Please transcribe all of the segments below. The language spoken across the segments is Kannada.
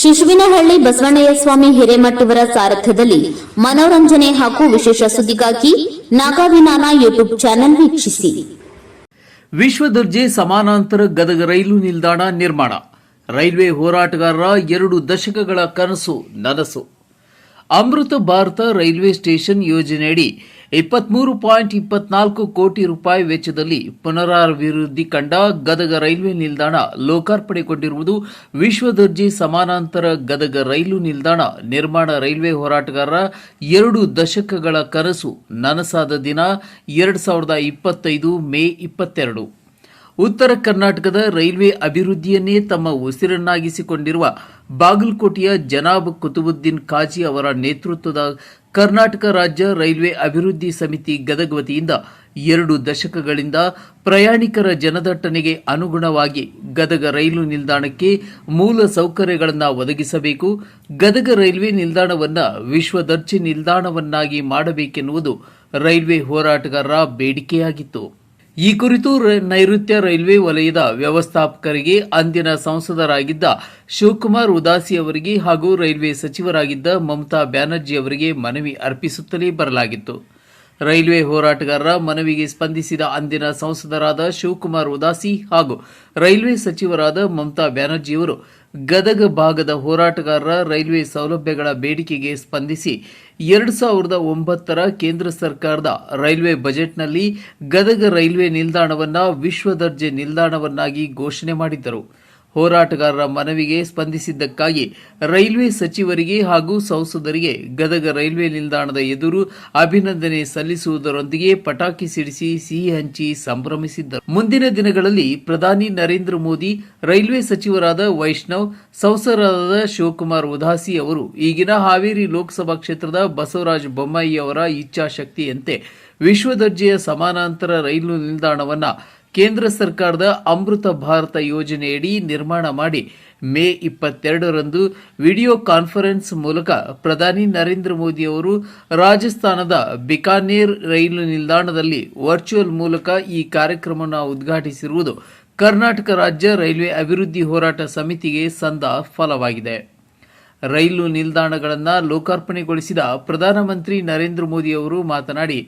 ಶಿಶುವಿನಹಳ್ಳಿ ಬಸವಣ್ಣಯ್ಯ ಸ್ವಾಮಿ ಹಿರೇಮಠವರ ಸಾರಥ್ಯದಲ್ಲಿ ಮನೋರಂಜನೆ ಹಾಗೂ ವಿಶೇಷ ಸುದ್ದಿಗಾಗಿ ನಾಗಾವಿನಾನ ಯೂಟ್ಯೂಬ್ ಚಾನೆಲ್ ವೀಕ್ಷಿಸಿ. ವಿಶ್ವ ದರ್ಜೆ ಸಮಾನಾಂತರ ಗದಗ ರೈಲು ನಿಲ್ದಾಣ ನಿರ್ಮಾಣ. ರೈಲ್ವೆ ಹೋರಾಟಗಾರರ ಎರಡು ದಶಕಗಳ ಕನಸು, ನನಸು. ಅಮೃತ ಭಾರತ ರೈಲ್ವೆ ಸ್ಟೇಷನ್ ಯೋಜನೆಯಡಿ ಇಪ್ಪತ್ಮೂರು ಪಾಯಿಂಟ್ ಇಪ್ಪತ್ನಾಲ್ಕು ಕೋಟಿ ರೂಪಾಯಿ ವೆಚ್ಚದಲ್ಲಿ ಪುನರಾಭಿವೃದ್ಧಿ ಕಂಡ ಗದಗ ರೈಲ್ವೆ ನಿಲ್ದಾಣ ಲೋಕಾರ್ಪಣೆಗೊಂಡಿರುವುದು ವಿಶ್ವದರ್ಜೆ ಸಮಾನಾಂತರ ಗದಗ ರೈಲು ನಿಲ್ದಾಣ ನಿರ್ಮಾಣ ರೈಲ್ವೆ ಹೋರಾಟಗಾರರ ಎರಡು ದಶಕಗಳ ಕನಸು. ನನಸಾದ ದಿನ ಎರಡು ಸಾವಿರದ ಇಪ್ಪತ್ತೈದು ಮೇ ಇಪ್ಪತ್ತೆರಡು. ಉತ್ತರ ಕರ್ನಾಟಕದ ರೈಲ್ವೆ ಅಭಿವೃದ್ಧಿಯನ್ನೇ ತಮ್ಮ ಉಸಿರನ್ನಾಗಿಸಿಕೊಂಡಿರುವ ಬಾಗಲಕೋಟೆಯ ಜನಾಬ್ ಕುತುಬುದ್ದೀನ್ ಖಾಜಿ ಅವರ ನೇತೃತ್ವದ ಕರ್ನಾಟಕ ರಾಜ್ಯ ರೈಲ್ವೆ ಅಭಿವೃದ್ಧಿ ಸಮಿತಿ ಗದಗ ವತಿಯಿಂದ ಎರಡು ದಶಕಗಳಿಂದ ಪ್ರಯಾಣಿಕರ ಜನದಟ್ಟಣೆಗೆ ಅನುಗುಣವಾಗಿ ಗದಗ ರೈಲು ನಿಲ್ದಾಣಕ್ಕೆ ಮೂಲ ಸೌಕರ್ಯಗಳನ್ನು ಒದಗಿಸಬೇಕು. ಗದಗ ರೈಲ್ವೆ ನಿಲ್ದಾಣವನ್ನು ವಿಶ್ವ ದರ್ಜೆ ನಿಲ್ದಾಣವನ್ನಾಗಿ ಮಾಡಬೇಕೆನ್ನುವುದು ರೈಲ್ವೆ ಹೋರಾಟಗಾರರ ಬೇಡಿಕೆಯಾಗಿತ್ತು. ಈ ಕುರಿತು ನೈಋತ್ಯ ರೈಲ್ವೆ ವಲಯದ ವ್ಯವಸ್ಥಾಪಕರಿಗೆ ಅಂದಿನ ಸಂಸದರಾಗಿದ್ದ ಶಿವಕುಮಾರ್ ಉದಾಸಿ ಅವರಿಗೆ ಹಾಗೂ ರೈಲ್ವೆ ಸಚಿವರಾಗಿದ್ದ ಮಮತಾ ಬ್ಯಾನರ್ಜಿ ಅವರಿಗೆ ಮನವಿ ಅರ್ಪಿಸುತ್ತಲೇ ಬರಲಾಗಿತ್ತು. ರೈಲ್ವೆ ಹೋರಾಟಗಾರರ ಮನವಿಗೆ ಸ್ಪಂದಿಸಿದ ಅಂದಿನ ಸಂಸದರಾದ ಶಿವಕುಮಾರ್ ಉದಾಸಿ ಹಾಗೂ ರೈಲ್ವೆ ಸಚಿವರಾದ ಮಮತಾ ಬ್ಯಾನರ್ಜಿಯವರು ಗದಗ ಭಾಗದ ಹೋರಾಟಗಾರರ ರೈಲ್ವೆ ಸೌಲಭ್ಯಗಳ ಬೇಡಿಕೆಗೆ ಸ್ಪಂದಿಸಿ ಎರಡು ಸಾವಿರದ ಒಂಬತ್ತರ ಕೇಂದ್ರ ಸರ್ಕಾರದ ರೈಲ್ವೆ ಬಜೆಟ್ನಲ್ಲಿ ಗದಗ ರೈಲ್ವೆ ನಿಲ್ದಾಣವನ್ನು ವಿಶ್ವ ದರ್ಜೆ ನಿಲ್ದಾಣವನ್ನಾಗಿ ಘೋಷಣೆ ಮಾಡಿದ್ದರು. ಹೋರಾಟಗಾರರ ಮನವಿಗೆ ಸ್ಪಂದಿಸಿದ್ದಕ್ಕಾಗಿ ರೈಲ್ವೆ ಸಚಿವರಿಗೆ ಹಾಗೂ ಸಂಸದರಿಗೆ ಗದಗ ರೈಲ್ವೆ ನಿಲ್ದಾಣದ ಎದುರು ಅಭಿನಂದನೆ ಸಲ್ಲಿಸುವುದರೊಂದಿಗೆ ಪಟಾಕಿ ಸಿಡಿಸಿ ಸಿಹಿ ಹಂಚಿ ಸಂಭ್ರಮಿಸಿದ್ದರು. ಮುಂದಿನ ದಿನಗಳಲ್ಲಿ ಪ್ರಧಾನಿ ನರೇಂದ್ರ ಮೋದಿ, ರೈಲ್ವೆ ಸಚಿವರಾದ ವೈಷ್ಣವ್, ಸಂಸದರಾದ ಶಿವಕುಮಾರ್ ಉದಾಸಿ ಅವರು, ಈಗಿನ ಹಾವೇರಿ ಲೋಕಸಭಾ ಕ್ಷೇತ್ರದ ಬಸವರಾಜ ಬೊಮ್ಮಾಯಿ ಅವರ ಇಚ್ಛಾಶಕ್ತಿಯಂತೆ ವಿಶ್ವದರ್ಜೆಯ ಸಮಾನಾಂತರ ರೈಲು ನಿಲ್ದಾಣವನ್ನ ಕೇಂದ್ರ ಸರ್ಕಾರದ ಅಮೃತ ಭಾರತ ಯೋಜನೆಯಡಿ ನಿರ್ಮಾಣ ಮಾಡಿ ಮೇ ಇಪ್ಪತ್ತೆರಡರಂದು ವಿಡಿಯೋ ಕಾನ್ಫರೆನ್ಸ್ ಮೂಲಕ ಪ್ರಧಾನಿ ನರೇಂದ್ರ ಮೋದಿ ಅವರು ರಾಜಸ್ಥಾನದ ಬಿಕಾನೇರ್ ರೈಲು ನಿಲ್ದಾಣದಲ್ಲಿ ವರ್ಚುವಲ್ ಮೂಲಕ ಈ ಕಾರ್ಯಕ್ರಮವನ್ನು ಉದ್ಘಾಟಿಸಿರುವುದು ಕರ್ನಾಟಕ ರಾಜ್ಯ ರೈಲ್ವೆ ಅಭಿವೃದ್ಧಿ ಹೋರಾಟ ಸಮಿತಿಗೆ ಸಂದ ಫಲವಾಗಿದೆ. ರೈಲು ನಿಲ್ದಾಣಗಳನ್ನು ಲೋಕಾರ್ಪಣೆಗೊಳಿಸಿದ ಪ್ರಧಾನಮಂತ್ರಿ ನರೇಂದ್ರ ಮೋದಿ ಅವರು ಮಾತನಾಡಿ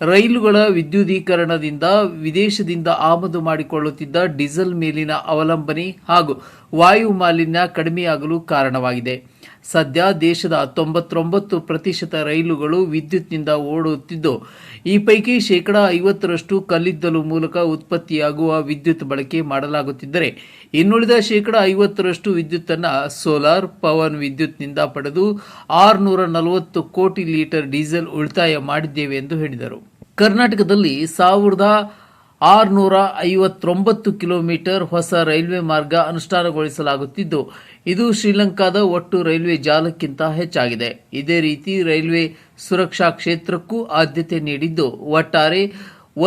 ರೈಲುಗಳ ವಿದ್ಯುದೀಕರಣದಿಂದ ವಿದೇಶದಿಂದ ಆಮದು ಮಾಡಿಕೊಳ್ಳುತ್ತಿದ್ದ ಡೀಸೆಲ್ ಮೇಲಿನ ಅವಲಂಬನೆ ಹಾಗೂ ವಾಯು ಮಾಲಿನ್ಯ ಕಡಿಮೆಯಾಗಲು ಕಾರಣವಾಗಿದೆ. ಸದ್ಯ ದೇಶದ ತೊಂಬತ್ತೊಂಬತ್ತು ಪ್ರತಿಶತ ರೈಲುಗಳು ವಿದ್ಯುತ್ನಿಂದ ಓಡುತ್ತಿದ್ದು, ಈ ಪೈಕಿ ಶೇಕಡಾ ಐವತ್ತರಷ್ಟು ಕಲ್ಲಿದ್ದಲು ಮೂಲಕ ಉತ್ಪತ್ತಿಯಾಗುವ ವಿದ್ಯುತ್ ಬಳಕೆ ಮಾಡಲಾಗುತ್ತಿದ್ದರೆ, ಇನ್ನುಳಿದ ಶೇಕಡ ಐವತ್ತರಷ್ಟು ವಿದ್ಯುತ್ತನ್ನು ಸೋಲಾರ್ ಪವನ್ ವಿದ್ಯುತ್ನಿಂದ ಪಡೆದು ಆರುನೂರ ನಲವತ್ತು ಕೋಟಿ ಲೀಟರ್ ಡೀಸೆಲ್ ಉಳಿತಾಯ ಮಾಡಿದ್ದೇವೆ ಎಂದು ಹೇಳಿದರು. ಕರ್ನಾಟಕದಲ್ಲಿ ಸಾವಿರದ ಆರುನೂರ ಐವತ್ತೊಂಬತ್ತು ಕಿಲೋಮೀಟರ್ ಹೊಸ ರೈಲ್ವೆ ಮಾರ್ಗ ಅನುಷ್ಠಾನಗೊಳಿಸಲಾಗುತ್ತಿದ್ದು, ಇದು ಶ್ರೀಲಂಕಾದ ಒಟ್ಟು ರೈಲ್ವೆ ಜಾಲಕ್ಕಿಂತ ಹೆಚ್ಚಾಗಿದೆ. ಇದೇ ರೀತಿ ರೈಲ್ವೆ ಸುರಕ್ಷಾ ಕ್ಷೇತ್ರಕ್ಕೂ ಆದ್ಯತೆ ನೀಡಿದ್ದು, ಒಟ್ಟಾರೆ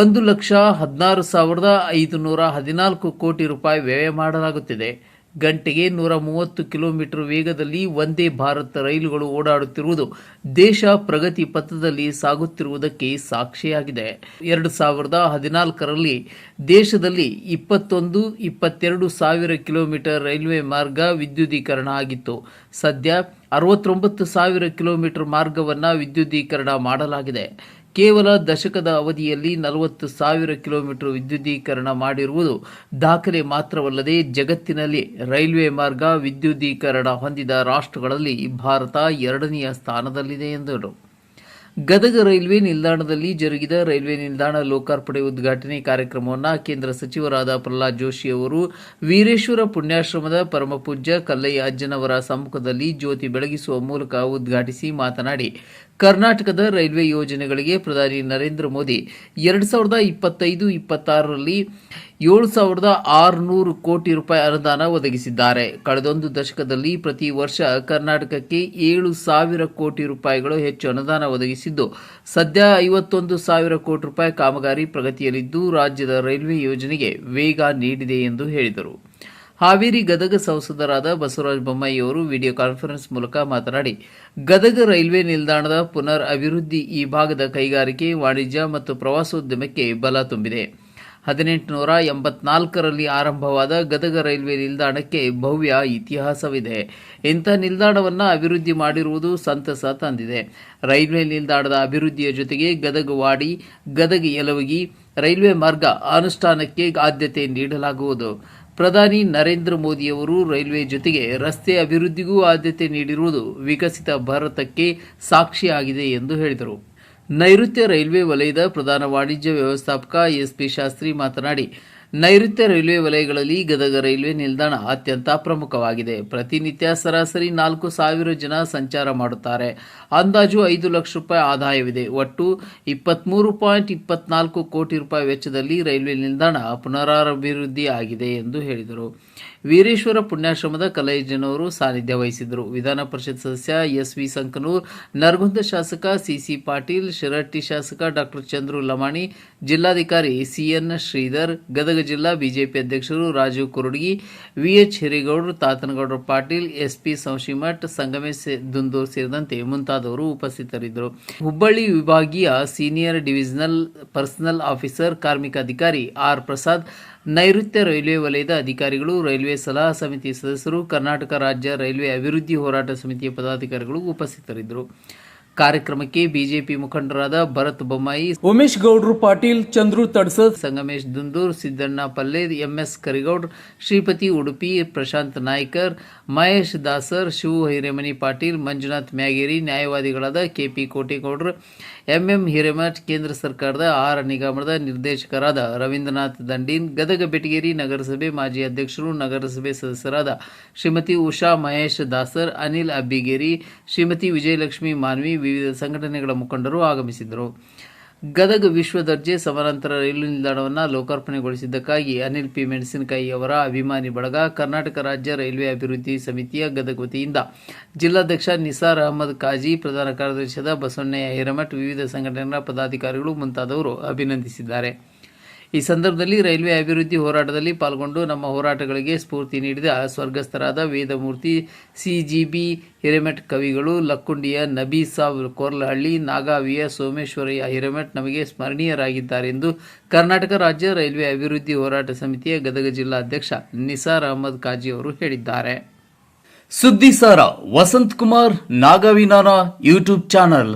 ಒಂದು ಲಕ್ಷ ಹದಿನಾರು ಸಾವಿರದ ಐದುನೂರ ಹದಿನಾಲ್ಕು ಕೋಟಿ ರೂಪಾಯಿ ವ್ಯಯ ಮಾಡಲಾಗುತ್ತಿದೆ. ಗಂಟೆಗೆ ನೂರ ಮೂವತ್ತು ಕಿಲೋಮೀಟರ್ ವೇಗದಲ್ಲಿ ಒಂದೇ ಭಾರತ್ ರೈಲುಗಳು ಓಡಾಡುತ್ತಿರುವುದು ದೇಶ ಪ್ರಗತಿ ಪಥದಲ್ಲಿ ಸಾಗುತ್ತಿರುವುದಕ್ಕೆ ಸಾಕ್ಷಿಯಾಗಿದೆ. ಎರಡು ಸಾವಿರದ ಹದಿನಾಲ್ಕರಲ್ಲಿ ದೇಶದಲ್ಲಿ ಇಪ್ಪತ್ತೊಂದು, ಇಪ್ಪತ್ತೆರಡು ಸಾವಿರ ಕಿಲೋಮೀಟರ್ ರೈಲ್ವೆ ಮಾರ್ಗ ವಿದ್ಯುದೀಕರಣ ಆಗಿತ್ತು. ಸದ್ಯ ಅರವತ್ತೊಂಬತ್ತು ಸಾವಿರ ಕಿಲೋಮೀಟರ್ ಮಾರ್ಗವನ್ನು ವಿದ್ಯುದೀಕರಣ ಮಾಡಲಾಗಿದೆ. ಕೇವಲ ದಶಕದ ಅವಧಿಯಲ್ಲಿ ನಲವತ್ತು ಸಾವಿರ ಕಿಲೋಮೀಟರ್ ವಿದ್ಯುದೀಕರಣ ಮಾಡಿರುವುದು ದಾಖಲೆ ಮಾತ್ರವಲ್ಲದೆ ಜಗತ್ತಿನಲ್ಲಿ ರೈಲ್ವೆ ಮಾರ್ಗ ವಿದ್ಯುದೀಕರಣ ಹೊಂದಿದ ರಾಷ್ಟ್ರಗಳಲ್ಲಿ ಭಾರತ ಎರಡನೆಯ ಸ್ಥಾನದಲ್ಲಿದೆ ಎಂದರು. ಗದಗ ರೈಲ್ವೆ ನಿಲ್ದಾಣದಲ್ಲಿ ಜರುಗಿದ ರೈಲ್ವೆ ನಿಲ್ದಾಣ ಲೋಕಾರ್ಪಣೆ ಉದ್ಘಾಟನೆ ಕಾರ್ಯಕ್ರಮವನ್ನು ಕೇಂದ್ರ ಸಚಿವರಾದ ಪ್ರಹ್ಲಾದ್ ಜೋಶಿ ಅವರು ವೀರೇಶ್ವರ ಪುಣ್ಯಾಶ್ರಮದ ಪರಮಪೂಜ್ಯ ಕಲ್ಲಯ್ಯ ಅಜ್ಜನವರ ಸಮ್ಮುಖದಲ್ಲಿ ಜ್ಯೋತಿ ಬೆಳಗಿಸುವ ಮೂಲಕ ಉದ್ಘಾಟಿಸಿ ಮಾತನಾಡಿ ಕರ್ನಾಟಕದ ರೈಲ್ವೆ ಯೋಜನೆಗಳಿಗೆ ಪ್ರಧಾನಿ ನರೇಂದ್ರ ಮೋದಿ ಎರಡು ಸಾವಿರದ ಇಪ್ಪತ್ತೈದು, ಇಪ್ಪತ್ತಾರರಲ್ಲಿ ಏಳು ಸಾವಿರದ ಆರುನೂರು ಕೋಟಿ ರೂಪಾಯಿ ಅನುದಾನ ಒದಗಿಸಿದ್ದಾರೆ. ಕಳೆದೊಂದು ದಶಕದಲ್ಲಿ ಪ್ರತಿ ವರ್ಷ ಕರ್ನಾಟಕಕ್ಕೆ ಏಳು ಸಾವಿರ ಕೋಟಿ ರೂಪಾಯಿಗಳು ಹೆಚ್ಚು ಅನುದಾನ ಒದಗಿಸಿದ್ದು, ಸದ್ಯ ಐವತ್ತೊಂದು ಸಾವಿರ ಕೋಟಿ ರೂಪಾಯಿ ಕಾಮಗಾರಿ ಪ್ರಗತಿಯಲ್ಲಿದ್ದು, ರಾಜ್ಯದ ರೈಲ್ವೆ ಯೋಜನೆಗೆ ವೇಗ ನೀಡಿದೆ ಎಂದು ಹೇಳಿದರು. ಹಾವೇರಿ ಗದಗ ಸಂಸದರಾದ ಬಸವರಾಜ ಬೊಮ್ಮಾಯಿಯವರು ವಿಡಿಯೋ ಕಾನ್ಫರೆನ್ಸ್ ಮೂಲಕ ಮಾತನಾಡಿ, ಗದಗ ರೈಲ್ವೆ ನಿಲ್ದಾಣದ ಪುನರ್ ಅಭಿವೃದ್ಧಿ ಈ ಭಾಗದ ಕೈಗಾರಿಕೆ, ವಾಣಿಜ್ಯ ಮತ್ತು ಪ್ರವಾಸೋದ್ಯಮಕ್ಕೆ ಬಲ ತುಂಬಿದೆ. ಹದಿನೆಂಟುನೂರ ಎಂಬತ್ನಾಲ್ಕರಲ್ಲಿ ಆರಂಭವಾದ ಗದಗ ರೈಲ್ವೆ ನಿಲ್ದಾಣಕ್ಕೆ ಭವ್ಯ ಇತಿಹಾಸವಿದೆ. ಇಂಥ ನಿಲ್ದಾಣವನ್ನು ಅಭಿವೃದ್ಧಿ ಮಾಡಿರುವುದು ಸಂತಸ ತಂದಿದೆ. ರೈಲ್ವೆ ನಿಲ್ದಾಣದ ಅಭಿವೃದ್ಧಿಯ ಜೊತೆಗೆ ಗದಗ ವಾಡಿ, ಗದಗ ಯಲವಗಿ, ರೈಲ್ವೆ ಮಾರ್ಗ ಅನುಷ್ಠಾನಕ್ಕೆ ಆದ್ಯತೆ ನೀಡಲಾಗುವುದು. ಪ್ರಧಾನಿ ನರೇಂದ್ರ ಮೋದಿಯವರು ರೈಲ್ವೆ ಜೊತೆಗೆ ರಸ್ತೆ ಅಭಿವೃದ್ಧಿಗೂ ಆದ್ಯತೆ ನೀಡಿರುವುದು ವಿಕಸಿತ ಭಾರತಕ್ಕೆ ಸಾಕ್ಷಿಯಾಗಿದೆ ಎಂದು ಹೇಳಿದರು. ನೈಋತ್ಯ ರೈಲ್ವೆ ವಲಯದ ಪ್ರಧಾನ ವಾಣಿಜ್ಯ ವ್ಯವಸ್ಥಾಪಕ ಎಸ್ಪಿ ಶಾಸ್ತ್ರಿ ಮಾತನಾಡಿ ನೈಋತ್ಯ ರೈಲ್ವೆ ವಲಯಗಳಲ್ಲಿ ಗದಗ ರೈಲ್ವೆ ನಿಲ್ದಾಣ ಅತ್ಯಂತ ಪ್ರಮುಖವಾಗಿದೆ. ಪ್ರತಿನಿತ್ಯ ಸರಾಸರಿ ನಾಲ್ಕು ಸಾವಿರ ಜನ ಸಂಚಾರ ಮಾಡುತ್ತಾರೆ. ಅಂದಾಜು ಐದು ಲಕ್ಷ ರೂಪಾಯಿ ಆದಾಯವಿದೆ. ಒಟ್ಟು ಇಪ್ಪತ್ಮೂರು ಪಾಯಿಂಟ್ ಇಪ್ಪತ್ನಾಲ್ಕು ಕೋಟಿ ರೂಪಾಯಿ ವೆಚ್ಚದಲ್ಲಿ ರೈಲ್ವೆ ನಿಲ್ದಾಣ ಪುನರಾಭಿವೃದ್ಧಿ ಆಗಿದೆ ಎಂದು ಹೇಳಿದರು. ವೀರೇಶ್ವರ ಪುಣ್ಯಾಶ್ರಮದ ಕಲೈಜನವರು ಸಾನ್ನಿಧ್ಯ ವಹಿಸಿದರು ವಿಧಾನ ಪರಿಷತ್ ಸದಸ್ಯ ಎಸ್ ವಿ ಸಂಕನೂರ್, ನರಗುಂದ ಶಾಸಕ ಸಿಸಿ ಪಾಟೀಲ್ ಶಿರಟ್ಟಿ ಶಾಸಕ ಡಾಕ್ಟರ್ ಚಂದ್ರು ಲಮಾಣಿ, ಜಿಲ್ಲಾಧಿಕಾರಿ ಸಿಎನ್ ಶ್ರೀಧರ್, ಗದಗ ಜಿಲ್ಲಾ ಬಿಜೆಪಿ ಅಧ್ಯಕ್ಷರು ರಾಜೀವ್ ಕುರುಡಗಿ, ವಿಎಚ್ ಹಿರೇಗೌಡರು ತಾತನಗೌಡರ ಪಾಟೀಲ್, ಎಸ್ಪಿ ಸಂಶಿಮಠ್ ಸಂಗಮೇಶ್ ದುಂದೂರ್ ಸೇರಿದಂತೆ ಮುಂತಾದವರು ಉಪಸ್ಥಿತರಿದ್ದರು. ಹುಬ್ಬಳ್ಳಿ ವಿಭಾಗೀಯ ಸೀನಿಯರ್ ಡಿವಿಷನಲ್ ಪರ್ಸನಲ್ ಆಫೀಸರ್, ಕಾರ್ಮಿಕ ಅಧಿಕಾರಿ ಆರ್ ಪ್ರಸಾದ್, ನೈಋತ್ಯ ರೈಲ್ವೆ ವಲಯದ ಅಧಿಕಾರಿಗಳು, ರೈಲ್ವೆ ಸಲಹಾ ಸಮಿತಿ ಸದಸ್ಯರು, ಕರ್ನಾಟಕ ರಾಜ್ಯ ರೈಲ್ವೆ ಅಭಿವೃದ್ಧಿ ಹೋರಾಟ ಸಮಿತಿಯ ಪದಾಧಿಕಾರಿಗಳು ಉಪಸ್ಥಿತರಿದ್ದರು. ಕಾರ್ಯಕ್ರಮಕ್ಕೆ ಬಿಜೆಪಿ ಮುಖಂಡರಾದ ಭರತ್ ಬೊಮ್ಮಾಯಿ ಉಮೇಶ್ ಗೌಡ್ರು ಪಾಟೀಲ್ ಚಂದ್ರು ತಡ್ಸದ್ ಸಂಗಮೇಶ್ ದುಂದೂರ್ ಸಿದ್ದಣ್ಣ ಪಲ್ಲೆ ಎಂಎಸ್ ಕರಿಗೌಡ್ ಶ್ರೀಪತಿ ಉಡುಪಿ ಪ್ರಶಾಂತ್ ನಾಯ್ಕರ್ ಮಹೇಶ್ ದಾಸರ್ ಶಿವು ಹಿರೇಮನಿ ಪಾಟೀಲ್ ಮಂಜುನಾಥ್ ಮ್ಯಾಗೇರಿ ನ್ಯಾಯವಾದಿಗಳಾದ ಕೆಪಿ ಕೋಟೇಗೌಡರು ಎಂಎಂ ಹಿರೇಮಠ್ ಕೇಂದ್ರ ಸರ್ಕಾರದ ಆಹಾರ ನಿಗಮದ ನಿರ್ದೇಶಕರಾದ ರವೀಂದ್ರನಾಥ್ ದಂಡೀನ್ ಗದಗ ಬೆಟಗೇರಿ ನಗರಸಭೆ ಮಾಜಿ ಅಧ್ಯಕ್ಷರು ನಗರಸಭೆ ಸದಸ್ಯರಾದ ಶ್ರೀಮತಿ ಉಷಾ ಮಹೇಶ್ ದಾಸರ್ ಅನಿಲ್ ಅಬ್ಬಿಗೇರಿ ಶ್ರೀಮತಿ ವಿಜಯಲಕ್ಷ್ಮಿ ಮಾನ್ವಿ ವಿವಿಧ ಸಂಘಟನೆಗಳ ಮುಖಂಡರು ಆಗಮಿಸಿದ್ದರು. ಗದಗ ವಿಶ್ವ ದರ್ಜೆ ಸಮಾನಾಂತರ ರೈಲು ನಿಲ್ದಾಣವನ್ನು ಲೋಕಾರ್ಪಣೆಗೊಳಿಸಿದ್ದಕ್ಕಾಗಿ ಅನಿಲ್ ಪಿ ಮೆಣಸಿನಕಾಯಿ ಅವರ ಅಭಿಮಾನಿ ಬಳಗ ಕರ್ನಾಟಕ ರಾಜ್ಯ ರೈಲ್ವೆ ಅಭಿವೃದ್ಧಿ ಸಮಿತಿಯ ಗದಗ ವತಿಯಿಂದ ಜಿಲ್ಲಾಧ್ಯಕ್ಷ ನಿಸಾರ್ ಅಹಮದ್ ಕಾಜಿ ಪ್ರಧಾನ ಕಾರ್ಯದರ್ಶಿಯಾದ ಬಸವಣ್ಣಯ್ಯ ಹಿರಮಠ್ ವಿವಿಧ ಸಂಘಟನೆಗಳ ಪದಾಧಿಕಾರಿಗಳು ಮುಂತಾದವರು ಅಭಿನಂದಿಸಿದ್ದಾರೆ. ಈ ಸಂದರ್ಭದಲ್ಲಿ ರೈಲ್ವೆ ಅಭಿವೃದ್ಧಿ ಹೋರಾಟದಲ್ಲಿ ಪಾಲ್ಗೊಂಡು ನಮ್ಮ ಹೋರಾಟಗಳಿಗೆ ಸ್ಫೂರ್ತಿ ನೀಡಿದ ಸ್ವರ್ಗಸ್ಥರಾದ ವೇದಮೂರ್ತಿ ಸಿಜಿಬಿ ಹಿರೇಮಠ್ ಕವಿಗಳು ಲಕ್ಕುಂಡಿಯ ನಬೀಸಾಬ್ ಕೋರ್ಲಹಳ್ಳಿ, ನಾಗಾವಿಯ ಸೋಮೇಶ್ವರಯ್ಯ ಹಿರೇಮಠ್ ನಮಗೆ ಸ್ಮರಣೀಯರಾಗಿದ್ದಾರೆ ಎಂದು ಕರ್ನಾಟಕ ರಾಜ್ಯ ರೈಲ್ವೆ ಅಭಿವೃದ್ಧಿ ಹೋರಾಟ ಸಮಿತಿಯ ಗದಗ ಜಿಲ್ಲಾ ಅಧ್ಯಕ್ಷ ನಿಸಾರ್ ಅಹಮದ್ ಕಾಜಿ ಅವರು ಹೇಳಿದ್ದಾರೆ. ಸುದ್ದಿಸಾರ ವಸಂತ್ ಕುಮಾರ್ ನಾಗವಿನಾನ ಯೂಟ್ಯೂಬ್ ಚಾನಲ್.